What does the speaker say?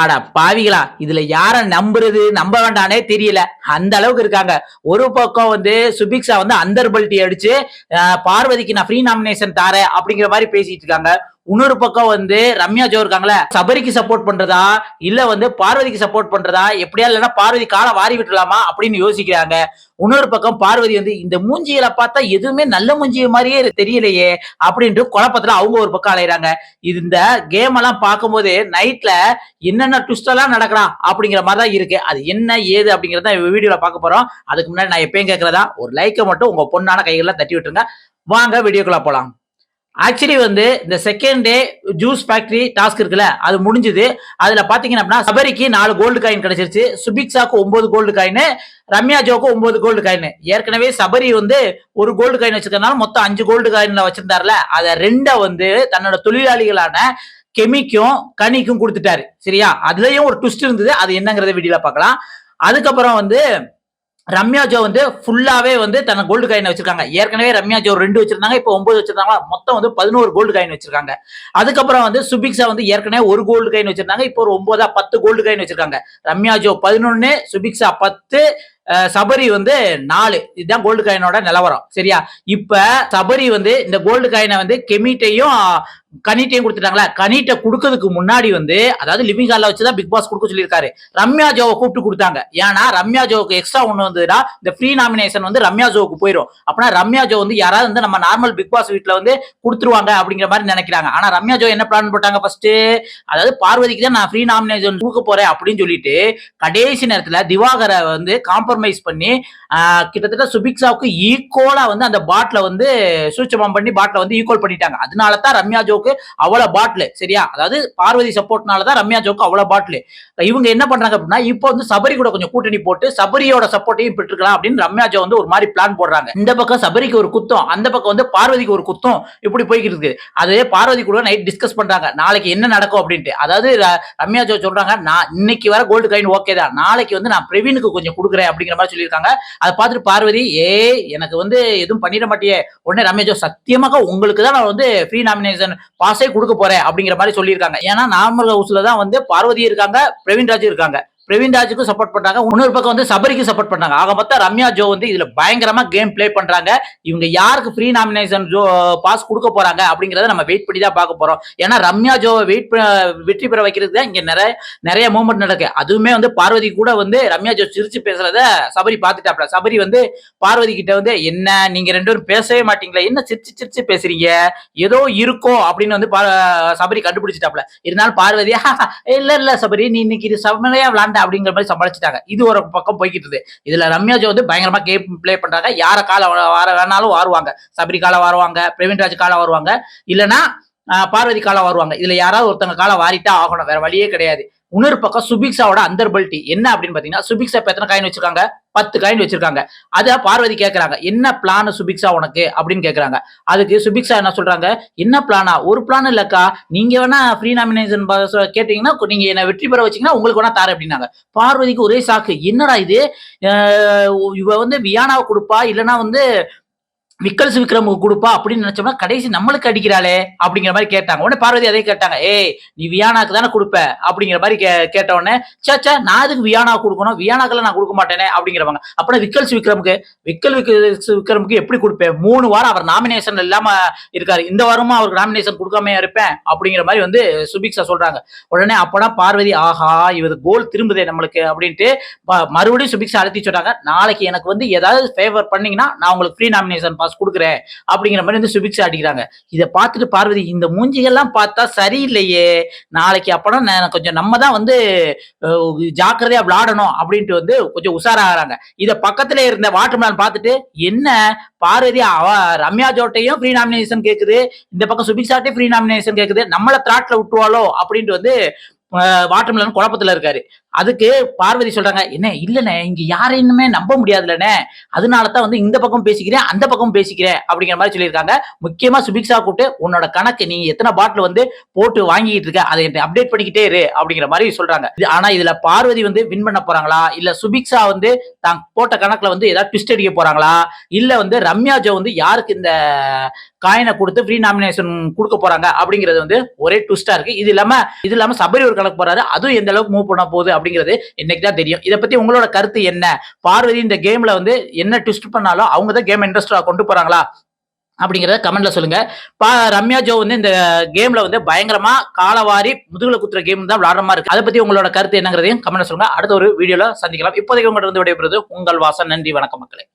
ஆடா பாவிகளா இதுல யார நம்புறது நம்ப வேண்டானே தெரியல. அந்த அளவுக்கு இருக்காங்க. ஒரு பக்கம் வந்து சுபிக்ஷா வந்து அந்தர்பல்ட்டி அடிச்சு பார்வதிக்கு நான் ஃப்ரீ நாமினேஷன் தாரேன் அப்படிங்கிற மாதிரி பேசிட்டு இருக்காங்க. இன்னொரு பக்கம் வந்து ரம்யா ஜோ இருக்காங்களே சபரிக்கு சப்போர்ட் பண்றதா இல்ல வந்து பார்வதிக்கு சப்போர்ட் பண்றதா எப்படியா இல்லைன்னா பார்வதி காலை வாரி விட்டுலாமா அப்படின்னு யோசிக்கிறாங்க. இன்னொரு பக்கம் பார்வதி வந்து இந்த மூஞ்சிகளை பார்த்தா எதுவுமே நல்ல மூஞ்சிய மாதிரியே தெரியலையே அப்படின்ட்டு குழப்பத்துல அவங்க ஒரு பக்கம் அலையிறாங்க. இந்த கேம் எல்லாம் பார்க்கும்போது நைட்ல என்னென்ன ட்விஸ்ட் எல்லாம் நடக்கலாம் அப்படிங்கிற மாதிரி தான் இருக்கு. அது என்ன ஏது அப்படிங்கறத வீடியோல பார்க்க போறோம். அதுக்கு முன்னாடி நான் எப்பயும் கேட்கறதா ஒரு லைக்கை மட்டும் உங்க பொண்ணான கைகள்லாம் தட்டி விட்டுருங்க. வாங்க வீடியோக்குள்ள போலாம். ஆக்சுவலி வந்து இந்த second day juice factory task இருக்குல்ல அது முடிஞ்சது. அதுல பாத்தீங்கன்னா அப்படின்னா சபரிக்கு நாலு கோல்டு காயின் கிடைச்சிருச்சு. சுபிக்ஸாக்கு ஒன்பது கோல்டு காயின் ரம்யா ஜோக்கு ஒன்பது கோல்டு காயின் ஏற்கனவே சபரி வந்து ஒரு கோல்டு காயின் வச்சிருக்கனால மொத்தம் அஞ்சு கோல்டு காயின்ல வச்சிருந்தாருல அதை ரெண்டை வந்து தன்னோட தொழிலாளிகளான கெமிக்கும் கனிக்கும் கொடுத்துட்டாரு. சரியா? அதுலயும் ஒரு ட்விஸ்ட் இருந்தது. அது என்னங்கிறத வீடியோல பார்க்கலாம். அதுக்கப்புறம் வந்து ரம்யா ஜோ வந்து ஃபுல்லாவே வந்து தன கோல்டு காயின் வச்சிருக்காங்க. ஏற்கனவே ரம்யா ஜோ ரெண்டு வச்சிருந்தாங்க இப்போ ஒன்பது வச்சிருந்தாங்க. மொத்தம் வந்து பதினோரு கோல்டு காயின் வச்சிருக்காங்க. அதுக்கப்புறம் வந்து சுபிக்ஷா வந்து ஏற்கனவே ஒரு கோல்டு காயின் வச்சிருந்தாங்க இப்போ ஒரு ஒன்பதா பத்து கோல்டு காயின் வச்சிருக்காங்க. ரம்யா ஜோ பதினொன்னு சுபிக்ஷா பத்து சபரி வந்து நாலு. இதுதான் கோல்டு காயினோட நிலவரம். சரியா? இப்ப சபரி வந்து இந்த கோல்டு காயினை வந்து கெமிட்டையும் கனிட்டையும் கொடுத்துட்டாங்களா? கனிட்ட கொடுக்கறதுக்கு முன்னாடி வந்து அதாவது லிவிங் ஹாலில் வச்சு தான் பிக் பாஸ் கொடுக்க சொல்லியிருக்காரு. ரம்யா ஜோவை கூப்பிட்டு கொடுத்தாங்க. ஏன்னா ரம்யா ஜோவுக்கு எக்ஸ்ட்ரா ஒன்று வந்ததுன்னா இந்த ஃப்ரீ நாமினேஷன் வந்து ரம்யா ஜோவுக்கு போயிடும் அப்படின்னா ரம்யா ஜோ வந்து யாராவது வந்து நம்ம நார்மல் பிக் பாஸ் வீட்டில் வந்து கொடுத்துருவாங்க அப்படிங்கிற மாதிரி நினைக்கிறாங்க. ஆனால் ரம்யா ஜோ என்ன பிளான் போட்டாங்க ஃபஸ்ட்டு அதாவது பார்வதிக்கு தான் நான் ஃப்ரீ நாமினேஷன் கொடுக்க போறேன் அப்படின்னு சொல்லிட்டு கடைசி நேரத்தில் திவாகரை வந்து காம்ப்ரமைஸ் பண்ணி கிட்டத்தட்ட சுபிக்ஷாவுக்கு ஈக்குவலாக வந்து அந்த பாட்டில் வந்து சூச்சமம் பண்ணி பாட்டில் வந்து ஈக்குவல் பண்ணிட்டாங்க. அதனால தான் ரம்யா ஜோ ஜோக்கு அவ்வளவு பாட்டில் சரியா? அதாவது பார்வதி சப்போர்ட்னால தான் ரம்யா ஜோக்கு அவ்வளவு பாட்டில் இவங்க என்ன பண்றாங்க அப்படின்னா இப்போ வந்து சபரி கூட கொஞ்சம் கூட்டணி போட்டு சபரியோட சப்போர்ட்டையும் பெற்றுக்கலாம் அப்படின்னு ரம்யா ஜோ வந்து ஒரு மாதிரி பிளான் போடுறாங்க. இந்த பக்கம் சபரிக்கு ஒரு குத்தம் அந்த பக்கம் வந்து பார்வதிக்கு ஒரு குத்தம் இப்படி போய்கிட்டு இருக்கு அதே பார்வதி கூட நைட் டிஸ்கஸ் பண்றாங்க. நாளைக்கு என்ன நடக்கும் அப்படின்ட்டு. அதாவது ரம்யா ஜோ சொல்றாங்க நான் இன்னைக்கு வர கோல்டு காயின் ஓகே தான். நாளைக்கு வந்து நான் பிரவீனுக்கு கொஞ்சம் கொடுக்குறேன் அப்படிங்கிற மாதிரி சொல்லியிருக்காங்க. அதை பார்த்துட்டு பார்வதி ஏ எனக்கு வந்து எதுவும் பண்ணிட மாட்டியே. உடனே ரம்யா ஜோ சத்தியமாக உங்களுக்கு தான் நான் வந்து ஃப்ரீ நாமினேஷன் பாஸே கொடுக்க போறேன் அப்படிங்கிற மாதிரி சொல்லியிருக்காங்க. ஏன்னா நார்மல் ஹவுஸ்ல தான் வந்து பார்வதி இருக்காங்க பிரவீன் ராஜ் இருக்காங்க. பிரவீன் ராஜுக்கும் சப்போர்ட் பண்றாங்க. இன்னொரு பக்கம் வந்து சபரிக்கு சப்போர்ட் பண்றாங்க. ஆக மொத்தம் ரம்யா ஜோ வந்து இதுல பயங்கரமா கேம் ப்ளே பண்றாங்க. இவங்க யாருக்கு ஃப்ரீ நாமினேஷன் ஜோ பாஸ் கொடுக்க போறாங்க அப்படிங்கறத நம்ம வெயிட் பண்ணி தான் பார்க்க போறோம். ஏன்னா ரம்யா ஜோவை வெயிட் வெற்றி பெற வைக்கிறது தான் இங்க நிறைய நிறைய மூவ்மெண்ட் நடக்கு. அதுவுமே வந்து பார்வதி கூட வந்து ரம்யா ஜோ சிரிச்சு பேசுறத சபரி பார்த்துட்டாப்ல. சபரி வந்து பார்வதி கிட்ட வந்து என்ன நீங்க ரெண்டு பேரும் பேசவே மாட்டீங்களா? என்ன சிரிச்சு சிரிச்சு பேசுறீங்க? ஏதோ இருக்கும் அப்படின்னு வந்து பா- சபரி கண்டுபிடிச்சிட்டாப்ல. இருந்தாலும் பார்வதியா இல்ல இல்ல சபரி நீ இன்னைக்கு இது செம்மையா அப்படிங்கிற மாதிரி சமாளிச்சிட்டாங்க. இது ஒரு பக்கம் போய்கிட்டு இருக்கு இதுல ரம்யா ஜோ வந்து பயங்கரமா கேம் ப்ளே பண்றாங்க. யார கால வார வேணாலும் வாருவாங்க. சபரி கால வருவாங்க பிரவீன் ராஜ் கால வருவாங்க. இல்லைன்னா பார்வதி காலம் வருவாங்க. இதுல யாராவது ஒருத்தங்க காலம் வாரிட்டா ஆகணும். வேற வழியே கிடையாது. இன்னொரு பக்கம் சுபிக்ஸாவோட அந்தர் பல்ட்டி என்ன அப்படின்னு பாத்தீங்கன்னா சுபிக்ஸா எத்தனை காயின் வச்சிருக்காங்க? பத்து காயின் வச்சிருக்காங்க. அதை பார்வதி கேட்குறாங்க என்ன பிளான் சுபிக்ஷா உனக்கு? அப்படின்னு கேட்குறாங்க அதுக்கு சுபிக்ஷா என்ன சொல்றாங்க? என்ன பிளானா ஒரு பிளான் இல்லக்கா. நீங்க வேணா ஃப்ரீ நாமினேஷன் கேட்டீங்கன்னா நீங்க என்ன வெற்றி பெற வச்சீங்கன்னா உங்களுக்கு வேணா தாரு அப்படின்னாங்க. பார்வதிக்கு ஒரே சாக்கு என்னடா இது? இவ வந்து வியானாவை கொடுப்பா? இல்லைன்னா வந்து விக்கல்ஸ் விக்ரமுக்கு கொடுப்பா அப்படின்னு நினைச்சோம்னா கடைசி நம்மளுக்கு அடிக்கிறாளே அப்படிங்கிற மாதிரி கேட்டாங்க. உடனே பார்வதி அதே கேட்டாங்க. ஏய் நீ வியானாக்கு தானே கொடுப்ப அப்படிங்கிற மாதிரி கே கேட்ட உடனே சாச்சா நான் அதுக்கு வியானா கொடுக்கணும்? வியானாக்கெல்லாம் நான் கொடுக்க மாட்டேனே அப்படிங்கிறவங்க. அப்படின்னா விக்கல்ஸ் விக்ரமுக்கு விக்கல் விக்கல்ஸ் விக்ரமுக்கு எப்படி கொடுப்பேன் மூணு வாரம் அவர் நாமினேஷன் இல்லாம இருக்காரு. இந்த வாரமும் அவருக்கு நாமினேஷன் கொடுக்காம இருப்பேன் அப்படிங்கிற மாதிரி வந்து சுபிக்ஷா சொல்றாங்க. உடனே அப்போனா பார்வதி ஆஹா இவர் கோல் திரும்புதே நம்மளுக்கு அப்படின்ட்டு மறுபடியும் சுபிக்ஷா அழுத்தி சொல்றாங்க. நாளைக்கு எனக்கு வந்து ஏதாவது ஃபேவர் பண்ணீங்கன்னா நான் உங்களுக்கு ஃப்ரீ நாமினேஷன் பாஸ் கொடுக்குறேன் அப்படிங்கிற மாதிரி வந்து சுபிக்ஷா அடிக்கிறாங்க. இதை பார்த்துட்டு பார்வதி இந்த மூஞ்சிகள்லாம் பார்த்தா சரியில்லையே. நாளைக்கு அப்படம் கொஞ்சம் நம்ம தான் வந்து ஜாக்கிரதையா விளையாடணும் அப்படின்ட்டு வந்து கொஞ்சம் உஷாராகிறாங்க. இதை பக்கத்துல இருந்த வாட்டர்மேன் பார்த்துட்டு என்ன? பார்வதி அவ ரம்யா ஜோட்டையும் ஃப்ரீ நாமினேஷன் கேக்குது. இந்த பக்கம் சுபிக்ஷாட்டையும் ஃப்ரீ நாமினேஷன் கேக்குது. நம்மள திராட்ல விட்டுருவாளோ? அப்படின்ட்டு வந்து வாட்டர்மேலன் குழப்பத்துல இருக்காரு. அதுக்கு பார்வதி சொல்றாங்க என்ன இல்லைண்ணே இங்க யாரையுமே நம்ப முடியாதுலண்ணே அதனால தான் வந்து இந்த பக்கம் பேசிக்கிறேன் அந்த பக்கம் பேசிக்கிறேன். அப்படிங்கிற மாதிரி சொல்லியிருக்காங்க. முக்கியமா சுபிக்ஷா கூப்பிட்டு உன்னோட கணக்கு நீ எத்தனை பாட்டில் வந்து போட்டு வாங்கிட்டு இருக்க? அதை அப்டேட் பண்ணிக்கிட்டே இரு. அப்படிங்கிற மாதிரி சொல்றாங்க. இது- ஆனா இதுல பார்வதி வந்து வின் பண்ண போறாங்களா? இல்ல சுபிக்ஷா வந்து தான் போட்ட கணக்குல வந்து ஏதாவது ட்விஸ்ட் அடிக்க போறாங்களா? இல்ல வந்து ரம்யா ஜோ வந்து யாருக்கு இந்த காயினை கொடுத்து ஃப்ரீ நாமினேஷன் கொடுக்க போறாங்க? அப்படிங்கிறது வந்து ஒரே ட்விஸ்டா இருக்கு. இது இல்லாம இது இல்லாம சபரி ஒரு கணக்கு போறாரு. அதுவும் எந்த அளவுக்கு மூவ் பண்ண போகுது அப்படிங்கிறது இன்னைக்கு தான் தெரியும். இதை பத்தி உங்களோட கருத்து என்ன? பார்வதி இந்த கேம்ல வந்து என்ன ட்விஸ்ட் பண்ணாலும் அவங்க தான் கேம் இன்ட்ரெஸ்டா கொண்டு போறாங்களா? அப்படிங்கிறத கமெண்ட்ல சொல்லுங்க. பா ரம்யா ஜோ வந்து இந்த கேம்ல வந்து பயங்கரமா காலவாரி முதுகுல குத்துற கேம் தான் விளாடுற மாதிரி இருக்கு. அதை பத்தி உங்களோட கருத்து என்னங்கிறதையும் கமெண்ட்ல சொல்லுங்க. அடுத்த ஒரு வீடியோல சந்திக்கலாம். இப்போதைக்கு உங்கள்கிட்ட வந்து விடைபெறுவது உங்கள் வாசன். நன்றி. வணக்கம் மக்களே.